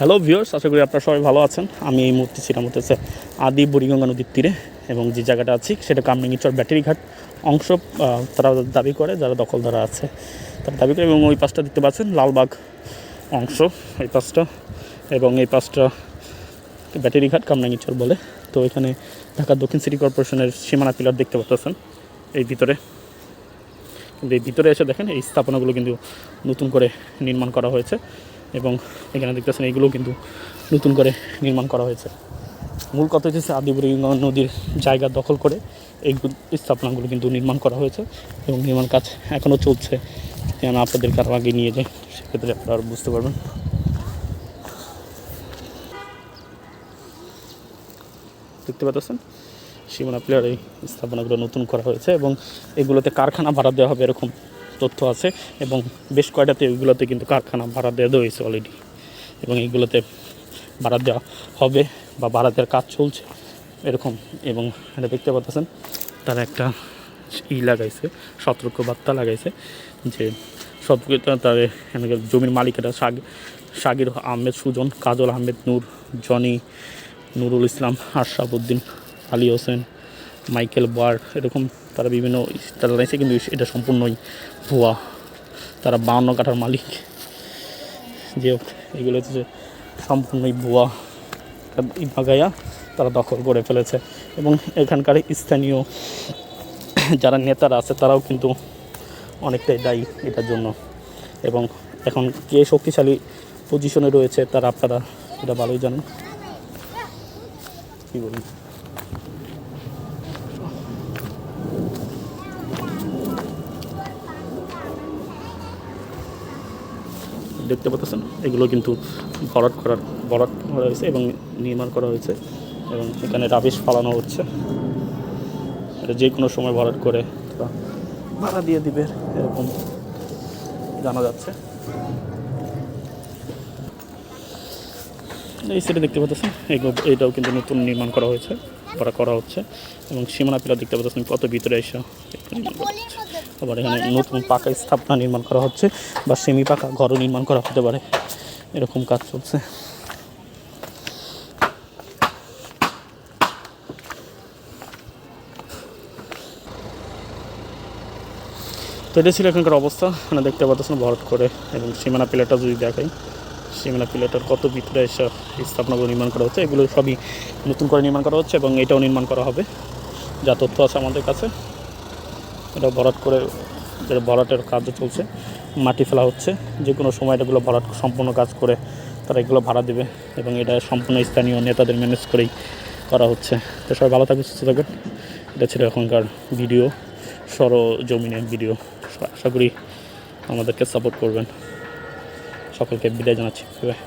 Hello viewers আশা করি আপনারা সবাই ভালো আছেন। আমি এই মুহূর্তে ছিলাম হতেছে আদি বুড়িগঙ্গা নদীর তীরে এবং যে জায়গাটা আছি সেটা কামরাঙ্গিচর ব্যাটারি ঘাট অংশ তারা দাবি করে, যারা দখলদারা আছে তারা দাবি করে এবং ওই পাশটা দেখতে পাচ্ছেন লালবাগ অংশ, এই পাশটা এবং এই পাশটা ব্যাটারি ঘাট কামরাঙ্গিচর বলে। তো এখানে ঢাকা দক্ষিণ সিটি কর্পোরেশনের সীমানা পিলার দেখতে পাচ্ছেন এই ভিতরে। কিন্তু এই ভিতরে এসে দেখেন এই স্থাপনাগুলো কিন্তু নতুন করে নির্মাণ করা হয়েছে। এবং এখানে দেখতেছেন এইগুলো কিন্তু নতুন করে নির্মাণ করা হয়েছে। মূল কথা হচ্ছে আদিপুরি নদীর জায়গা দখল করে এই স্থাপনাগুলো কিন্তু নির্মাণ করা হয়েছে এবং নির্মাণ কাজ এখনও চলছে। যদি আমি আপনাদেরকে আরও আগে নিয়ে যাই, সেক্ষেত্রে আপনারা আরও বুঝতে পারবেন। দেখতে পাচ্ছেন? সীমানা প্লেয়ার এই স্থাপনাগুলো নতুন করা হয়েছে এবং এগুলোতে কারখানা ভাড়া দেওয়া হবে এরকম তথ্য আছে এবং বেশ কয়টাতে ওইগুলোতে কিন্তু কারখানা ভাড়া দেওয়া হয়েছে অলরেডি এবং এইগুলোতে ভাড়া দেওয়া হবে বা ভাড়া দেওয়ার কাজ চলছে এরকম। এবং এটা দেখতে পাচ্ছেন, তারা একটা ই লাগাইছে সতর্ক বার্তা লাগাইছে যে সতর্ক তাদের জমির মালিকেরা শাগ, শাগির আহমেদ সুজন, কাজল আহমেদ নূর, জনি, নুরুল ইসলাম, আশরাফ উদ্দিন, আলী হোসেন, মাইকেল বার, এরকম তারা বিভিন্ন, তারা জানাইছে কিন্তু এটা সম্পূর্ণই ভুয়া। তারা বাউন্ন কাঠার মালিক। যে এগুলো হচ্ছে সম্পূর্ণই ভুয়া। ভাগাইয়া তারা দখল করে ফেলেছে। এবং এখানকার স্থানীয় যারা নেতারা আছে, তারাও কিন্তু অনেকটাই দায়ী এটার জন্য। এবং এখন কে শক্তিশালী পজিশনে রয়েছে, তারা আপনারা এটা ভালোই জানেন। কী বলুন? দেখতে পাচ্ছেন এগুলো কিন্তু ভরাট করার ভরাট করা হয়েছে এবং নির্মাণ করা হয়েছে এবং এখানে রাবিশ ফালানো হচ্ছে। এটা যে কোনো সময় ভরাট করে ভাড়া দিয়ে দিবে এরকম জানা যাচ্ছে। এই সেটা দেখতে পাচ্ছেন এগুলো এইটাও কিন্তু নতুন নির্মাণ করা হয়েছে করা করা হচ্ছে এবং সীমানা পিলার দেখতে পাচ্ছেন কত ভিতরে এসে নির্মাণ করা হচ্ছে আবার এখানে নতুন পাকা স্থাপনা নির্মাণ করা হচ্ছে বা সেমি পাকা ঘরও নির্মাণ করা হতে পারে। এরকম কাজ চলছে। তো এটা ছিল এখানকার অবস্থা। মানে দেখতে পাচ্ছেন ভরাট করে এবং সীমানা পিলারটা যদি দেখাই, সীমানা পিলারটার কত ভিতরে এসে স্থাপনাগুলো নির্মাণ করা হচ্ছে, এগুলো সবই নতুন করে নির্মাণ করা হচ্ছে এবং এটাও নির্মাণ করা হবে। যা তথ্য আছে আমাদের কাছে। এটা ভরাট করে যেটা ভরাটের কাজ চলছে, মাটি ফেলা হচ্ছে, যে কোনো সময় এটাগুলো ভরাট সম্পূর্ণ কাজ করে তারা এগুলো ভাড়া দেবে এবং এটা সম্পূর্ণ স্থানীয় নেতাদের ম্যানেজ করেই করা হচ্ছে। তো সবাই ভালো থাকবে সুস্থ থাকবেন। এটা ছিল এখনকার ভিডিও সর জমিনের ভিডিও। আশা করি আমাদেরকে সাপোর্ট করবেন। সকলকে বিদায় জানাচ্ছি। বাই